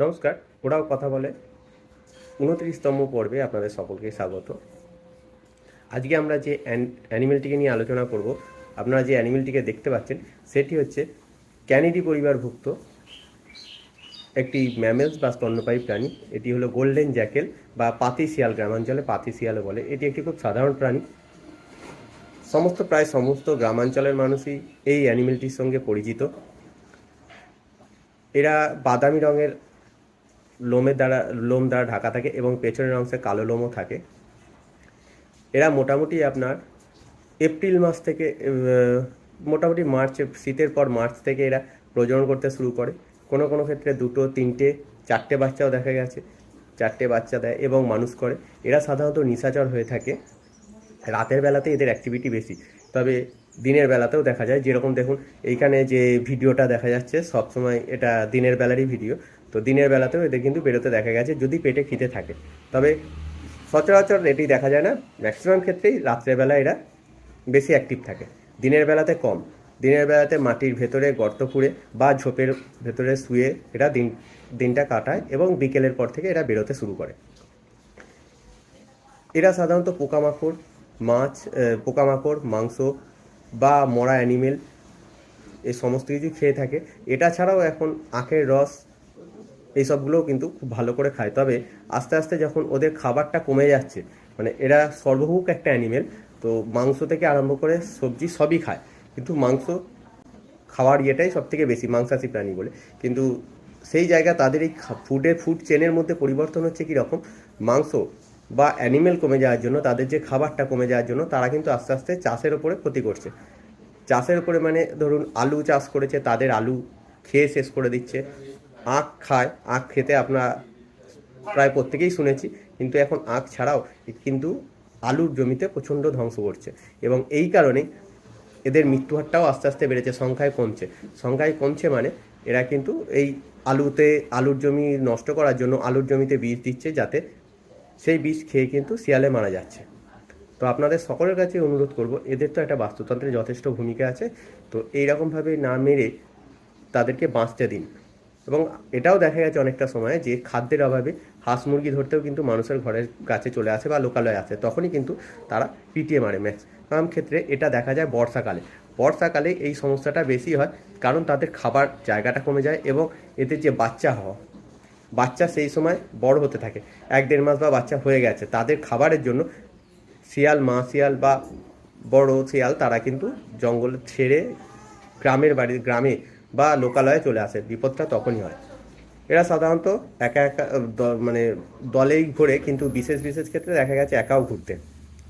নমস্কার, ওরাও কথা বলে। উনত্রিশতম পর্বে আপনাদের সকলকে স্বাগত। আজকে আমরা যে অ্যান- অ্যানিমেলটিকে নিয়ে আলোচনা করব, আপনারা যে অ্যানিমেলটিকে দেখতে পাচ্ছেন, সেটি হচ্ছে ক্যানিডি পরিবারভুক্ত একটি ম্যামেলস বা স্তন্যপায়ী প্রাণী। এটি হলো গোল্ডেন জ্যাকেল বা পাতি শিয়াল গ্রামাঞ্চলে পাতি শিয়ালও বলে। এটি একটি খুব সাধারণ প্রাণী। সমস্ত, প্রায় সমস্ত গ্রামাঞ্চলের মানুষই এই অ্যানিমেলটির সঙ্গে পরিচিত। এরা বাদামি রঙের লোমের দ্বারা, লোম দ্বারা ঢাকা থাকে এবং পেছনের অংশে কালো লোমও থাকে। এরা মোটামুটি আপনার এপ্রিল মাস থেকে মোটামুটি মার্চ, শীতের পর মার্চ থেকে এরা প্রজনন করতে শুরু করে। কোনো কোনো ক্ষেত্রে দুটো, তিনটে, চারটে বাচ্চাও দেখা গেছে, চারটে বাচ্চা দেয় এবং মানুষ করে। এরা সাধারণত নিশাচর হয়ে থাকে। রাতের বেলাতে এদের অ্যাক্টিভিটি বেশি, তবে দিনের বেলাতেও দেখা যায়। যেরকম দেখুন, এইখানে যে ভিডিওটা দেখা যাচ্ছে, সবসময় এটা দিনের বেলারই ভিডিও। তো দিনের বেলাতেও এদের কিন্তু বেরোতে দেখা গেছে যদি পেটে খিদে থাকে। তবে সচরাচর এটি দেখা যায় না ম্যাক্সিমাম ক্ষেত্রেই রাত্রেবেলা এরা বেশি অ্যাক্টিভ থাকে। দিনের বেলাতে কম। দিনের বেলাতে মাটির ভেতরে গর্ত খুঁড়ে বা ঝোপের ভেতরে শুয়ে এরা দিন, দিনটা কাটায় এবং বিকেলের পর থেকে এরা বেরোতে শুরু করে। এরা সাধারণত পোকামাকড়, মাছ পোকামাকড়, মাংস বা মরা অ্যানিমেল এই সমস্ত কিছু খেয়ে থাকে। এটা ছাড়াও এখন আখের রস এইসবগুলোও কিন্তু খুব ভালো করে খায়। তবে আস্তে আস্তে যখন ওদের খাবারটা কমে যাচ্ছে মানে এরা সর্বভুক একটা অ্যানিমেল, তো মাংস থেকে আরম্ভ করে সবজি সবই খায়। কিন্তু মাংস খাওয়ার ইয়েটাই সব থেকে বেশি, মাংসাশী প্রাণী বলে। কিন্তু সেই জায়গা তাদের এই ফুডের, ফুড চেনের মধ্যে পরিবর্তন হচ্ছে কি রকম মাংস বা অ্যানিমেল কমে যাওয়ার জন্য, তাদের যে খাবারটা কমে যাওয়ার জন্য, তারা কিন্তু আস্তে আস্তে চাষের ওপরে ক্ষতি করছে। চাষের উপরে মানে ধরুন আলু চাষ করেছে, তাদের আলু খেয়ে শেষ করে দিচ্ছে। আখ খায়। আখ খেতে আপনার প্রায় প্রত্যেকেই শুনেছি, কিন্তু এখন আখ ছাড়াও কিন্তু আলুর জমিতে প্রচণ্ড ধ্বংস করছে। এবং এই কারণে এদের মৃত্যু হারটাও আস্তে আস্তে বেড়েছে, সংখ্যায় কমছে। সংখ্যায় কমছে মানে এরা কিন্তু এই আলুতে, আলুর জমি নষ্ট করার জন্য আলুর জমিতে বীজ দিচ্ছে যাতে সেই বীজ খেয়ে কিন্তু শিয়ালে মারা যাচ্ছে। তো আপনাদের সকলের কাছে অনুরোধ করব, এদের তো একটা বাস্তুতন্ত্রে যথেষ্ট ভূমিকা আছে, তো এইরকমভাবে না মেরে তাদেরকে বাঁচতে দিন। এবং এটাও দেখা গেছে অনেকটা সময় যে খাদ্যের অভাবে হাঁস মুরগি ধরতেও কিন্তু মানুষের ঘরের কাছে চলে আসে বা লোকালয়ে আসে, তখনই কিন্তু তারা পিটিয়ে মারে ম্যাক্সিমাম ক্ষেত্রে এটা দেখা যায় বর্ষাকালে। বর্ষাকালে এই সমস্যাটা বেশি হয় কারণ তাদের খাবার জায়গাটা কমে যায় এবং এদের যে বাচ্চা হওয়া বাচ্চা সেই সময় বড় হতে থাকে। এক দেড় মাস বা বাচ্চা হয়ে গেছে, তাদের খাবারের জন্য শিয়াল, মা শিয়াল বা বড় শিয়াল তারা কিন্তু জঙ্গল ছেড়ে গ্রামের বাড়ি, গ্রামে বা লোকালয়ে চলে আসে, বিপদটা তখনই হয়। এরা সাধারণত একা একা মানে দলেই ঘোরে, কিন্তু বিশেষ বিশেষ ক্ষেত্রে দেখা গেছে একাও ঘুরতে।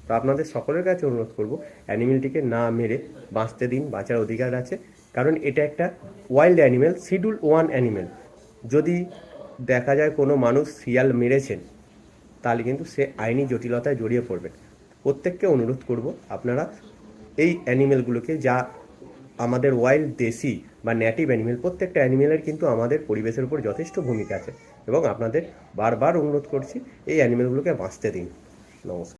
তো আপনাদের সকলের কাছে অনুরোধ করব, অ্যানিমেলটিকে না মেরে বাঁচতে দিন, বাঁচার অধিকার আছে। কারণ এটা একটা wild animal schedule one animal যদি দেখা যায় কোনো মানুষ শিয়াল মেরেছেন তাহলে কিন্তু সে আইনি জটিলতায় জড়িয়ে পড়বে। প্রত্যেককে অনুরোধ করব আপনারা এই অ্যানিমেলগুলোকে যা আমাদের ওয়াইল্ড দেশি বা ন্যাটিভ অ্যানিমেল প্রত্যেকটা অ্যানিমেলের কিন্তু আমাদের পরিবেশের উপর যথেষ্ট ভূমিকা আছে। এবং আপনাদের বারবার অনুরোধ করছি, এই অ্যানিমেলগুলোকে বাঁচতে দিন। নমস্কার।